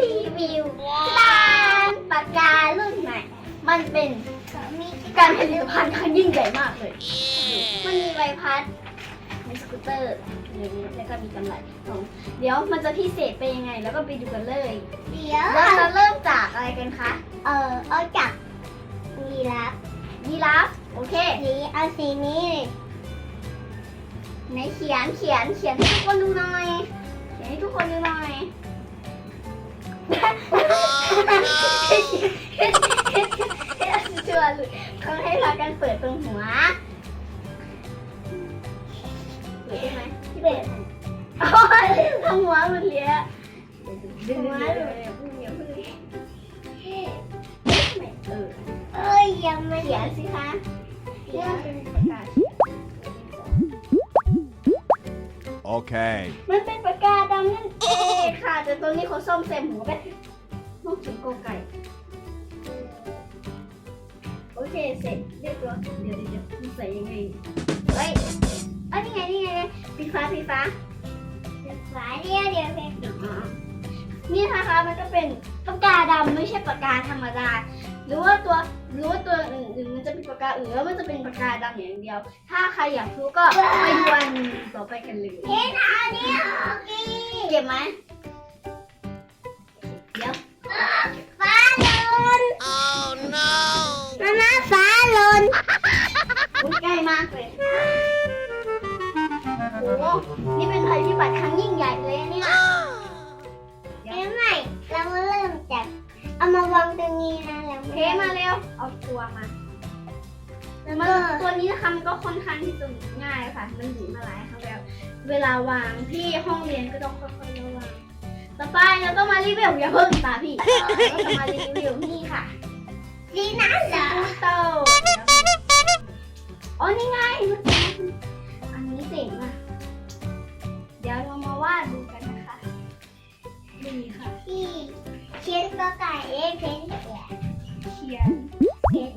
รีวิวร้านปากการุ่นใหม่ มันเป็นการผลิตภัณฑ์ครั้งยิ่งใหญ่มากเลย มันมีใบพัด มีสกูตเตอร์อย่างนี้แล้วก็มีกำไรตรงเดี๋ยวมันจะพิเศษไปยังไง แล้วก็ไปดูกันเลย เดี๋ยวเราจะเริ่มจากอะไรกันคะ เออเอาจากยีราฟยีราฟโอเคสีเอาสีนี้ในเขียนเขียนเขียนให้ทุกคนดูหน่อย เขียนให้ทุกคนดูหน่อย ชัวร์เลยเขาให้พากันเปิดตรงหัวเปิดได้ไหมเปิดโอ้ยทำหัวมันเลี้ยหัวเลยพึ่งอย่าพึ่งเออเอ้ยยังไม่เขียนสิคะเขียนเป็นปากกา Okay. มันเป็นปากกาดำนั่นเองค่ะ แต่ตัว นี้เขาส้มเต็มหัวไปนกถึงโกไก่ โอเค เสร็จเรียบร้อยเดี๋ยวเดี๋ยวมันใส่ยังไง เฮ้ยอันนี้ไง นี่ไงปีฟ้าปีฟ้าฝาเดียวเดียวเองนี่นะคะมันก็เป็นปากกาดำไม่ใช่ปากกาธรรมดา หรือว่าตัวหรือว่าตัวอื่นๆมันจะเป็นปากกาอื่นแล้วมันจะเป็นปากกาดำอย่างเดียว ถ้าใครอยากรู้ก็ไปดูอันต่อไปกันเลยเห็นอันนี้โอเคเก็บไหม นี่เป็นภัยพิบัติครั้งยิ่งใหญ่เลยนะเนี่ยเห็นไหมเรามาเริ่มจากเอามาวางตรงนี้นะแล้วเทมาเร็ว เอาตัวมามันตัวนี้นะคะมันก็ค่อนข้างที่จะง่ายค่ะ มันหนีมาหลายครั้งแล้ว เวลาวางที่ห้องเรียนก็ต้องค่อยๆระวังต่อไปเราต้องมารีวิวอย่าเพิ่งตาพี่เราจะมารีวิวนี่ค่ะสีน้ำเหรอสกูตเตอร์อ๋อนี่ไงอันนี้เจ๋งอะเดี๋ย วเรามาวาดดูกันนะคะนี่ค่ะที่เขียนก็ไก่เอ้เพ้นเขียนเขียนเขียน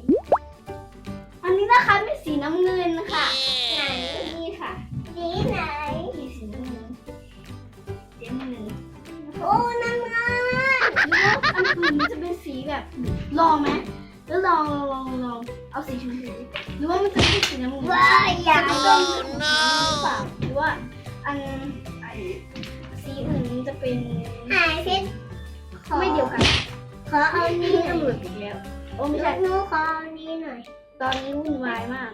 อันนี้นะคะเป็นสีน้ำเงินค่ะไหนนี่ค่ะสีไหนนี่สีน้ำเงินสีน้ำเงินโอ้น้ำเงินแล้วอันอื่นมันจะเป็นสีแบบลองไหมแล้วลองลองลองลองเอาสีชมพูหรือว่ามันจะเป็นสีน้ำเงินว้ายอยากอันโดนี้นหรือเปล่าหรือว่าอันไอสีอื่นมัน จะเป็นหายเพชรขอไม่เดียวกัน ขอเอานี้นี่หน่อยตำรวจอีกแล้ว โอ้ไม่ใช่หนูขอเอานี้หน่อย ตอนนี้วุ่นวายมาก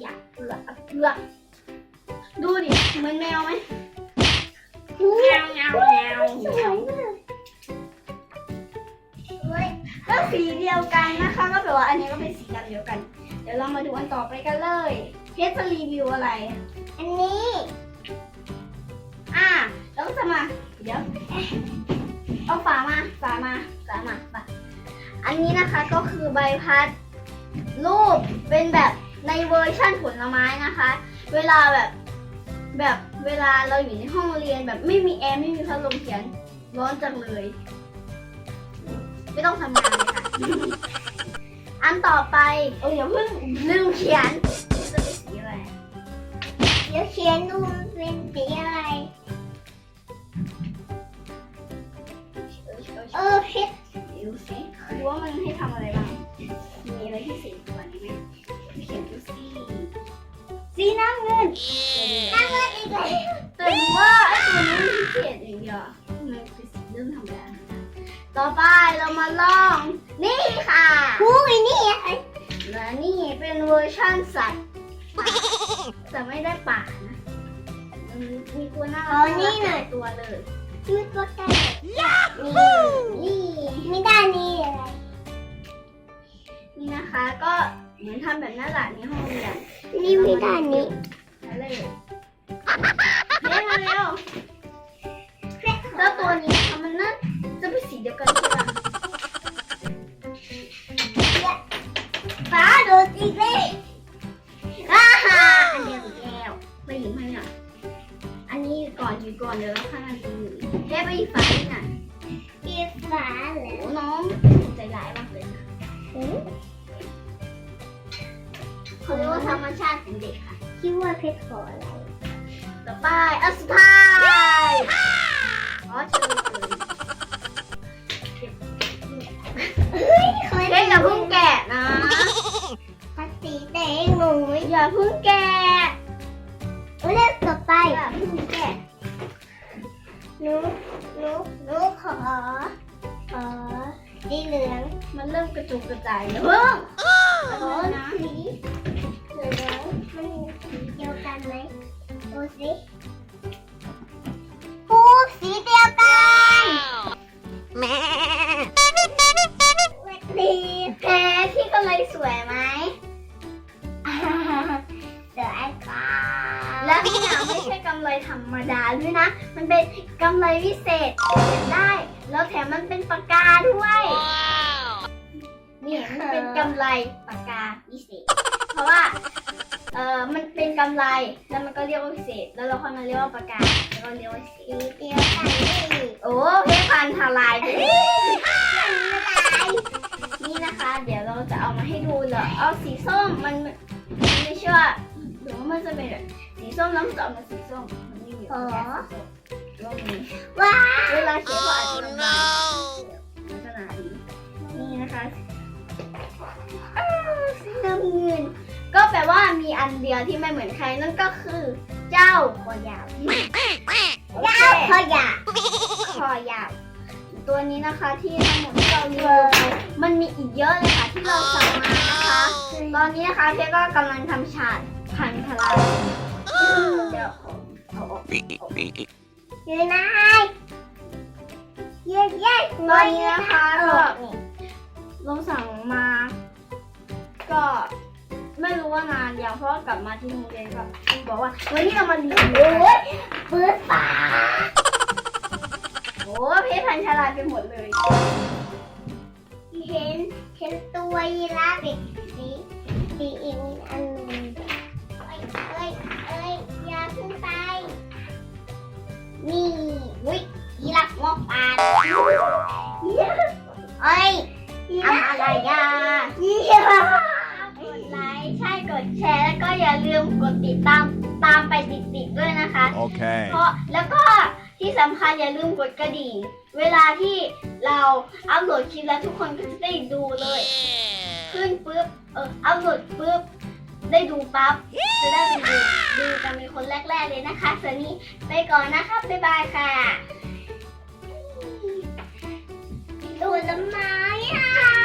อยากเกลือเอาเกลือดูดิเหมือนแมวไหมแมวแมวแมวสวยมากเฮ้ยก็สีเดียวกันนะคะก็แปลว่าอันนี้ก็เป็นสีดำเดียวกัน เดี๋ยวเรามาดูอันต่อไปกันเลยเพชรจะรีวิวอะไร มา เดี๋ยวเอ๊ะเอาฝามา ฝามา ฝามาฝาอันนี้นะคะก็คือใบพัด รูปเป็นแบบในเวอร์ชั่นผลไม้นะคะ เวลาแบบแบบเวลาเราอยู่ในห้องเรียนแบบไม่มีแอร์ไม่มีพัดลมเขียนร้อนจังเลย ไม่ต้องทำงานเลยค่ะ อันต่อไปเอออย่าเพิ่งลืมเขียนจะเป็นสีอะไร เดี๋ยวเขียนดูมันเป็นสีอะไร มันให้ทำอะไรบ้าง มีอะไรที่สีกว่านี้ไหมเขียนดูสิสีน้ำเงินน้ำเงินอีกแล้วแต่หนูว่าไอ้ตัวนี้มันพิเศษอย่างเดียวอะมันคือสีเริ่มทำงานต่อไปเรามาลอง นี่ค่ะหูยนี่อะไรและนี่เป็นเวอร์ชั่นสัตว์ป่าแต่ไม่ได้ป่านะมันมีตัวหน้ารักหลายตัวเลยชุดก็ได้นี่ เขาเรียกว่าธรรมชาติของเด็กค่ะ คิดว่าเพชรขออะไร ต่อไปอัสพายอ๋อเชิเล่นอย่เพิ่งแกะนะปฏิสีแดงหนูอย่าเพิ่งแกะเล่นต่อไปอย่าเพิ่งแกะหนูหนูหนูขอ ขอสีเหลือง มันเริ่มกระจุกกระจายแล้วขอสี และที่นี่ไม่ใช่กำไรธรรมดาด้วยนะ มันเป็นกำไรวิเศษเขียนได้ แล้วแถมมันเป็นปากกาด้วยนี่มันเป็นกำไรปากกาวิเศษ เพราะว่าเออมันเป็นกำไรแล้วมันก็เรียกว่าวิเศษ แล้วเราค่อยมาเรียกว่าปากกาแล้วก็เรียกว่าวิเศสีษเดียวกันนี่โอ้เพชรพันทลายไปนี่นะคะ เดี๋ยวเราจะเอามาให้ดูเลยเอาสีส้มมันมันไม่เชื่อ รือว่ามันจะเป็นแบบสีส้มแล้วมันจะออกมาสีส้มมันไม่มีแค่สีส้มว่ามีว้าเวลาเขียนก็อาจจะ Oh ลำบาก no! ลักษณะนี้นี่นะคะอ้าวสีน้ำเงินก็แปลว่ามีอันเดียวที่ไม่เหมือนใครนั่นก็คือ เจ้าคอยาวเจ้าพอยาคอยาวตัวนี้นะคะที่ทั้งหมดที่เรารีวิวไปมันมีอีกเยอะเลยค่ะที่เราสั่งมานะคะ ตอนนี้นะคะเพชรก็กำลังทำฉาด พันทลายเดี๋ยวเอาออกอยู่ไหนเย้เย้ตอนนี้นะคะก็เราสั่งมา ก็ไม่รู้ว่านานยังเพราะกลับมาที่โรงเรียนก็บอกว่าวันนี้เรามารีวิวโอ้ยปืนฟ้าโอ้เพชรพันฉลาไปหมดเลยเห็นเห็นตัวยีราฟอีกสีสีอีกอันหนึง เอ้ยเอ้ยอย่าขึ้นไป นี่วิยีราฟงอกปากเอ้ยทำอะไรอะยีราฟกดไลค์ใช่กดแชร์ แล้วก็อย่าลืมกดติดตามตามไปติดๆด้วยนะคะ Okay. เพราะแล้วก็ที่สำคัญอย่าลืมกดกระดิ่ง เวลาที่เราอัพโหลดคลิปแล้วทุกคนก็จะได้ดูเลย ขึ้นปุ๊บเอออัพโหลดปุ๊บ ได้ดูปั๊บจะได้ดูดูกันเป็นคนแรก ๆ เลยนะคะส่วนนี้ไปก่อนนะคะบ๊ายบายค่ะดูลไม้อะกินไม้